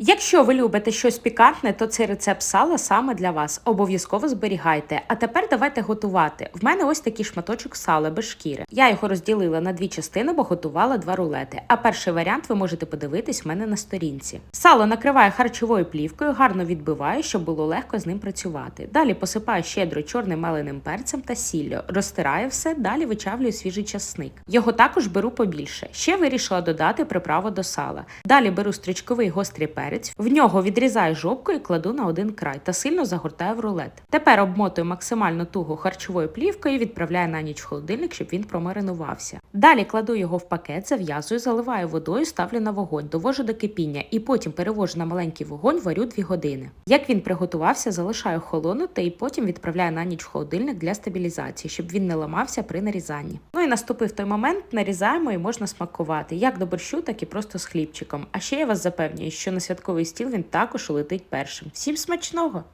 Якщо ви любите щось пікантне, то цей рецепт сала саме для вас. Обов'язково зберігайте. А тепер давайте готувати. В мене ось такий шматочок сала без шкіри. Я його розділила на дві частини, бо готувала два рулети. А перший варіант ви можете подивитись в мене на сторінці. Сало накриваю харчовою плівкою, гарно відбиваю, щоб було легко з ним працювати. Далі посипаю щедро чорним меленим перцем та сіллю. Розтираю все, далі вичавлюю свіжий часник. Його також беру побільше. Ще вирішила додати приправу до сала. Далі беру стрічковий гострий перець, в нього відрізаю жовку і кладу на один край та сильно загортаю в рулет. Тепер обмотую максимально туго харчовою плівкою і відправляю на ніч в холодильник, щоб він промаринувався. Далі кладу його в пакет, зав'язую, заливаю водою, ставлю на вогонь, довожу до кипіння і потім перевожу на маленький вогонь, варю 2 години. Як він приготувався, залишаю холонути і потім відправляю на ніч в холодильник для стабілізації, щоб він не ламався при нарізанні. Ну і наступив той момент, нарізаємо і можна смакувати як до борщу, так і просто з хлібчиком. А ще я вас запевнюю, що на святковий стіл він також улетить першим. Всім смачного!